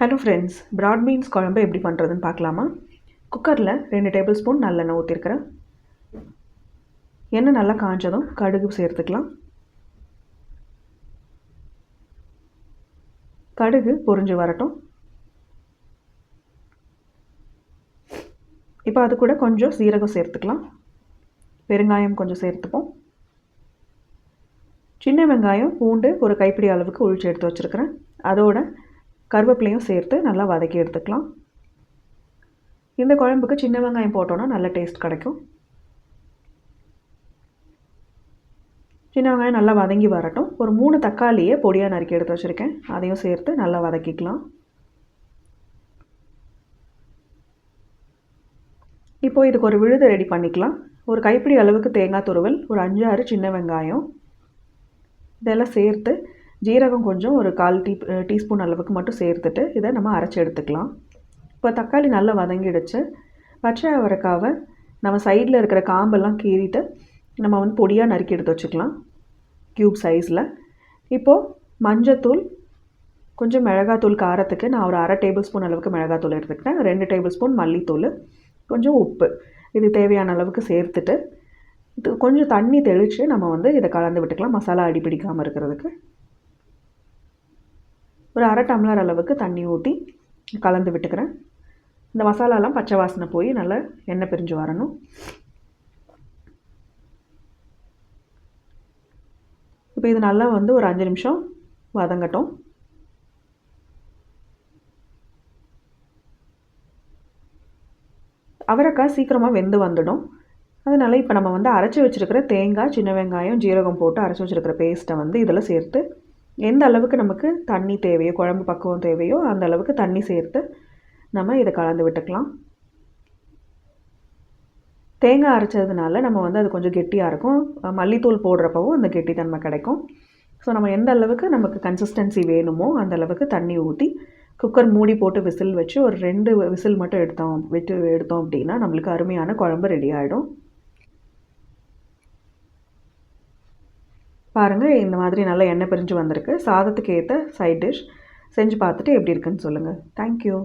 Hello friends broad beans குழம்பு எப்படி பண்ணுறதுன்னு பார்க்கலாமா? குக்கரில் ரெண்டு டேபிள் ஸ்பூன் நல்லெண்ணெய் ஊற்றிருக்கிறேன் எண்ணெய் நல்லா காஞ்சதும் கடுகு சேர்த்துக்கலாம். கடுகு பொறிஞ்சு வரட்டும். இப்போ அது கூட கொஞ்சம் சீரகம் சேர்த்துக்கலாம். பெருங்காயம் கொஞ்சம் சேர்த்துப்போம். சின்ன வெங்காயம் பூண்டு ஒரு கைப்பிடி அளவுக்கு உழிச்சு எடுத்து வச்சுருக்கிறேன். அதோட கருவேப்பிலையும் சேர்த்து நல்லா வதக்கி எடுத்துக்கலாம். இந்த குழம்புக்கு சின்ன வெங்காயம் போட்டோன்னா நல்ல டேஸ்ட் கிடைக்கும். சின்ன வெங்காயம் நல்லா வதங்கி வரட்டும். ஒரு மூணு தக்காளியை பொடியாக நறுக்கி எடுத்து வச்சுருக்கேன். அதையும் சேர்த்து நல்லா வதக்கிக்கலாம். இப்போ இதுக்கு ஒரு விழுது ரெடி பண்ணிக்கலாம். ஒரு கைப்பிடி அளவுக்கு தேங்காய் துருவல் ஒரு அஞ்சு ஆறு சின்ன வெங்காயம். இதெல்லாம் சேர்த்து ஜீரகம் கொஞ்சம் ஒரு கால் டீ டீஸ்பூன் அளவுக்கு மட்டும் சேர்த்துட்டு இதை நம்ம அரைச்சி எடுத்துக்கலாம். இப்போ தக்காளி நல்லா வதங்கிடுச்சு. பச்சை அவரைக்காவை நம்ம சைடில் இருக்கிற காம்பெல்லாம் கீறிட்டு நம்ம வந்து பொடியாக நறுக்கி எடுத்து வச்சுக்கலாம். க்யூப் சைஸில் இப்போது மஞ்சத்தூள் கொஞ்சம் மிளகாத்தூள் காரத்துக்கு நான் ஒரு அரை டேபிள் ஸ்பூன் அளவுக்கு மிளகாத்தூள் எடுத்துக்கிட்டேன். ரெண்டு டேபிள் ஸ்பூன் மல்லித்தூள் கொஞ்சம் உப்பு. இது தேவையான அளவுக்கு சேர்த்துட்டு இது கொஞ்சம் தண்ணி தெளித்து நம்ம வந்து இதை கலந்து விட்டுக்கலாம். மசாலா அடி பிடிக்காமல் இருக்கிறதுக்கு. ஒரு அரை டம்ளர் அளவுக்கு தண்ணி ஊற்றி கலந்து விட்டுக்கிறேன். இந்த மசாலாலாம் பச்சை வாசனை போய் நல்லா எண்ணெய் பிரிஞ்சு வரணும். இப்போ இது நல்லா வந்து ஒரு அஞ்சு நிமிஷம் வதங்கட்டும். அவரைக்காய் சீக்கிரமாக வெந்து வந்துடும். அதனால் இப்போ நம்ம வந்து அரைச்சி வச்சுருக்கிற தேங்காய் சின்ன வெங்காயம் ஜீரகம் போட்டு அரைச்சி வச்சுருக்கிற பேஸ்ட்டை வந்து இதில் சேர்த்து எந்த அளவுக்கு நமக்கு தண்ணி தேவையோ குழம்பு பக்குவம் தேவையோ அந்த அளவுக்கு தண்ணி சேர்த்து நம்ம இதை கலந்து விட்டுக்கலாம். தேங்காய் அரைச்சதுனால நம்ம வந்து அது கொஞ்சம் கெட்டியாக இருக்கும். மல்லித்தூள் போடுறப்பவும் அந்த கெட்டித்தன்மை கிடைக்கும். ஸோ நம்ம எந்த அளவுக்கு நமக்கு கன்சிஸ்டன்சி வேணுமோ அந்த அளவுக்கு தண்ணி ஊற்றி குக்கர் மூடி போட்டு விசில் வச்சு ஒரு ரெண்டு விசில் மட்டும் எடுத்தோம் விட்டு எடுத்தோம் அப்படின்னா நம்மளுக்கு அருமையான குழம்பு ரெடி ஆகிடும் பாருங்கள் இந்த மாதிரி நல்லா எண்ணெய் பிரிஞ்சு வந்திருக்கு. சாதத்துக்கு ஏற்ற சைட் டிஷ் செஞ்சு பார்த்துட்டு எப்படி இருக்குன்னு சொல்லுங்கள் தேங்க்யூ